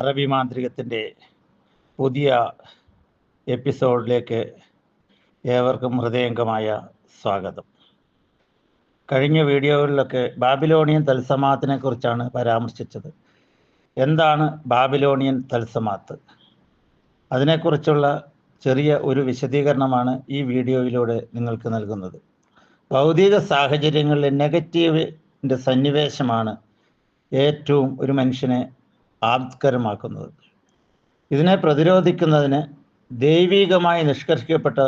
അറബി മാന്ത്രികത്തിന്റെ പുതിയ എപ്പിസോഡിലേക്ക് ഏവർക്കും ഹൃദയംഗമായ സ്വാഗതം. കഴിഞ്ഞ വീഡിയോകളിലൊക്കെ ബാബിലോണിയൻ തത്സമാത്തിനെ കുറിച്ചാണ് പരാമർശിച്ചത്. എന്താണ് ബാബിലോണിയൻ തത്സമാത്ത്? അതിനെക്കുറിച്ചുള്ള ചെറിയ ഒരു വിശദീകരണമാണ് ഈ വീഡിയോയിലൂടെ നിങ്ങൾക്ക് നൽകുന്നത്. ഭൗതിക സാഹചര്യങ്ങളിലെ നെഗറ്റീവിന്റെ സന്നിവേശമാണ് ഏറ്റവും ഒരു മനുഷ്യനെ ആപ്തകരമാക്കുന്നത് ഇതിനെ പ്രതിരോധിക്കുന്നതിന് ദൈവികമായി നിഷ്കർഷിക്കപ്പെട്ട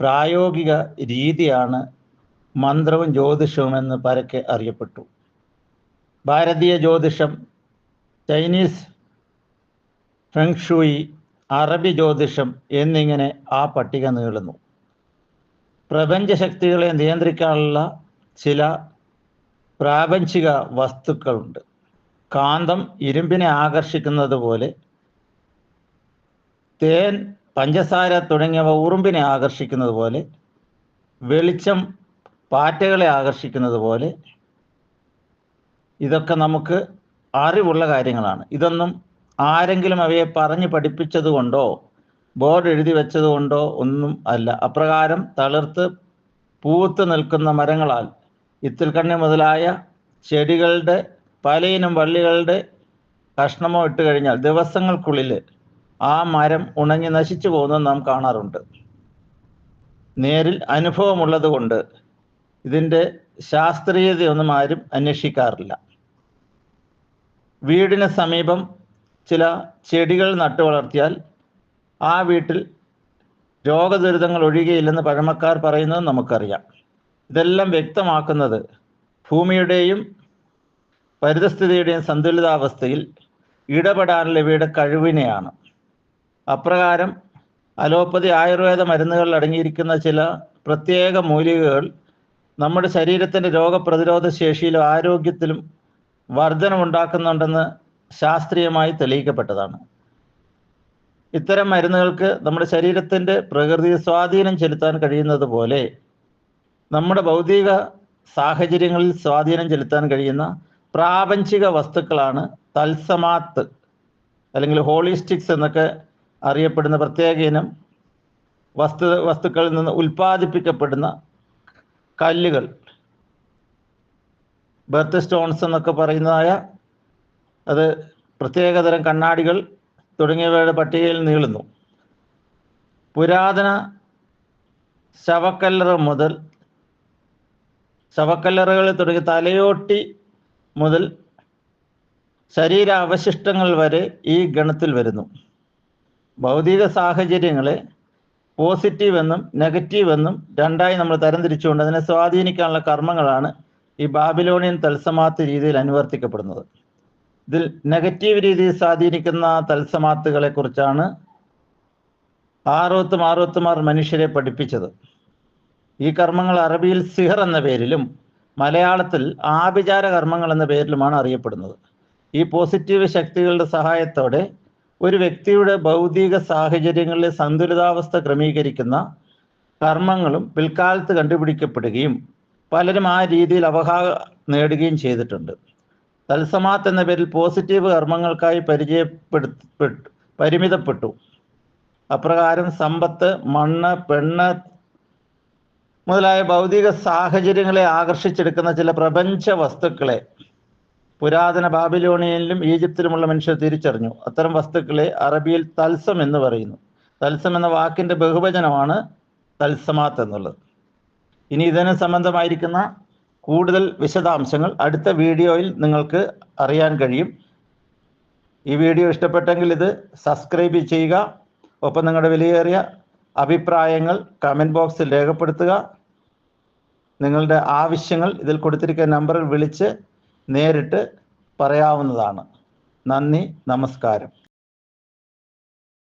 പ്രായോഗിക രീതിയാണ് മന്ത്രവും ജ്യോതിഷവും എന്ന് പരക്കെ അറിയപ്പെട്ടു. ഭാരതീയ ജ്യോതിഷം ചൈനീസ് ഫെങ്ഷുയി അറബി ജ്യോതിഷം എന്നിങ്ങനെ ആ പട്ടിക നീളുന്നു. പ്രപഞ്ചശക്തികളെ നിയന്ത്രിക്കാനുള്ള ചില പ്രാപഞ്ചിക വസ്തുക്കളുണ്ട്. കാന്തം ഇരുമ്പിനെ ആകർഷിക്കുന്നത് പോലെ തേൻ പഞ്ചസാര തുടങ്ങിയവ ഉറുമ്പിനെ ആകർഷിക്കുന്നത് പോലെ വെളിച്ചം പാറ്റകളെ ആകർഷിക്കുന്നത് പോലെ ഇതൊക്കെ നമുക്ക് അറിവുള്ള കാര്യങ്ങളാണ്. ഇതൊന്നും ആരെങ്കിലും അവയെ പറഞ്ഞ് പഠിപ്പിച്ചതുകൊണ്ടോ ബോർഡ് എഴുതി വെച്ചതുകൊണ്ടോ ഒന്നും അല്ല. അപ്രകാരം തളിർത്ത് പൂത്ത് നിൽക്കുന്ന മരങ്ങളാൽ ഇത്തിൽക്കണ്ണി മുതലായ ചെടികളുടെ പലയിനം വള്ളികളുടെ കഷ്ണമോ ഇട്ട് കഴിഞ്ഞാൽ ദിവസങ്ങൾക്കുള്ളിൽ ആ മരം ഉണങ്ങി നശിച്ചു പോകുന്നത് നാം കാണാറുണ്ട്. നേരിൽ അനുഭവമുള്ളത് കൊണ്ട് ഇതിന്റെ ശാസ്ത്രീയതയൊന്നും ആരും അന്വേഷിക്കാറില്ല. വീടിന് സമീപം ചില ചെടികൾ നട്ടു വളർത്തിയാൽ ആ വീട്ടിൽ രോഗദുരിതങ്ങൾ ഒഴികയില്ലെന്ന് പഴമക്കാർ പറയുന്നത് നമുക്കറിയാം. ഇതെല്ലാം വ്യക്തമാക്കുന്നത് ഭൂമിയുടെയും പരിതസ്ഥിതിയുടെയും സന്തുലിതാവസ്ഥയിൽ ഇടപെടാനുള്ള ഇവയുടെ കഴിവിനെയാണ്. അപ്രകാരം അലോപ്പതി ആയുർവേദ മരുന്നുകളിൽ അടങ്ങിയിരിക്കുന്ന ചില പ്രത്യേക മൂലികകൾ നമ്മുടെ ശരീരത്തിന്റെ രോഗപ്രതിരോധ ശേഷിയിലും ആരോഗ്യത്തിലും വർധനമുണ്ടാക്കുന്നുണ്ടെന്ന് ശാസ്ത്രീയമായി തെളിയിക്കപ്പെട്ടതാണ്. ഇത്തരം മരുന്നുകൾക്ക് നമ്മുടെ ശരീരത്തിന്റെ പ്രകൃതി സ്വാധീനം ചെലുത്താൻ കഴിയുന്നത് പോലെ നമ്മുടെ ഭൗതിക സാഹചര്യങ്ങളിൽ സ്വാധീനം ചെലുത്താൻ കഴിയുന്ന പ്രാപഞ്ചിക വസ്തുക്കളാണ് തത്സമാത്ത് അല്ലെങ്കിൽ ഹോളിസ്റ്റിക്സ് എന്നൊക്കെ അറിയപ്പെടുന്ന പ്രത്യേക ഇനം വസ്തു വസ്തുക്കളിൽ നിന്ന് ഉൽപ്പാദിപ്പിക്കപ്പെടുന്ന കല്ലുകൾ. ബർത്ത് സ്റ്റോൺസ് എന്നൊക്കെ പറയുന്നതായ അത് പ്രത്യേകതരം കണ്ണാടികൾ തുടങ്ങിയവയുടെ പട്ടികയിൽ നീളുന്നു. പുരാതന ശവക്കല്ലറ മുതൽ ശവക്കല്ലറകൾ തുടങ്ങി തലയോട്ടി മുതൽ ശരീരാവശിഷ്ടങ്ങൾ വരെ ഈ ഗണത്തിൽ വരുന്നു. ഭൗതിക സാഹചര്യങ്ങളെ പോസിറ്റീവ് എന്നും നെഗറ്റീവ് എന്നും രണ്ടായി നമ്മൾ തരംതിരിച്ചുകൊണ്ട് അതിനെ സ്വാധീനിക്കാനുള്ള കർമ്മങ്ങളാണ് ഈ ബാബിലോണിയൻ തത്സമാത്ത് രീതിയിൽ അനുവർത്തിക്കപ്പെടുന്നത്. ഇതിൽ നെഗറ്റീവ് രീതിയിൽ സ്വാധീനിക്കുന്ന തത്സമാത്തുകളെ കുറിച്ചാണ് ആറുപത്തും അറുപത്തുമാർ മനുഷ്യരെ പഠിപ്പിച്ചത്. ഈ കർമ്മങ്ങൾ അറബിയിൽ സിഹർ എന്ന പേരിലും മലയാളത്തിൽ ആഭിചാര കർമ്മങ്ങൾ എന്ന പേരിലുമാണ് അറിയപ്പെടുന്നത്. ഈ പോസിറ്റീവ് ശക്തികളുടെ സഹായത്തോടെ ഒരു വ്യക്തിയുടെ ഭൗതിക സാഹചര്യങ്ങളിലെ സന്തുലിതാവസ്ഥ ക്രമീകരിക്കുന്ന കർമ്മങ്ങളും പിൽക്കാലത്ത് കണ്ടുപിടിക്കപ്പെടുകയും പലരും ആ രീതിയിൽ അവഹാ നേടുകയും ചെയ്തിട്ടുണ്ട്. തത്സമാത്ത് എന്ന പേരിൽ പോസിറ്റീവ് കർമ്മങ്ങൾക്കായി പരിചയപ്പെടുത്തപ്പെട്ടു പരിമിതപ്പെട്ടു. അപ്രകാരം സമ്പത്ത് മണ്ണ് പെണ്ണ് മുതലായ ഭൗതിക സാഹചര്യങ്ങളെ ആകർഷിച്ചെടുക്കുന്ന ചില പ്രപഞ്ച വസ്തുക്കളെ പുരാതന ബാബിലോണിയനിലും ഈജിപ്തിലുമുള്ള മനുഷ്യർ തിരിച്ചറിഞ്ഞു. അത്തരം വസ്തുക്കളെ അറബിയിൽ തത്സം എന്ന് പറയുന്നു. തത്സം എന്ന വാക്കിന്റെ ബഹുവചനമാണ് തത്സമാത്ത് എന്നുള്ളത്. ഇനി ഇതിന് സംബന്ധമായിരിക്കുന്ന കൂടുതൽ വിശദാംശങ്ങൾ അടുത്ത വീഡിയോയിൽ നിങ്ങൾക്ക് അറിയാൻ കഴിയും. ഈ വീഡിയോ ഇഷ്ടപ്പെട്ടെങ്കിൽ ഇത് സബ്സ്ക്രൈബ് ചെയ്യുക. ഒപ്പം നിങ്ങളുടെ വിലയേറിയ അഭിപ്രായങ്ങൾ കമന്റ് ബോക്സിൽ രേഖപ്പെടുത്തുക. നിങ്ങളുടെ ആവശ്യങ്ങൾ ഇതിൽ കൊടുത്തിരിക്കുന്ന നമ്പറിൽ വിളിച്ച് നേരിട്ട് പറയാവുന്നതാണ്. നന്ദി നമസ്കാരം.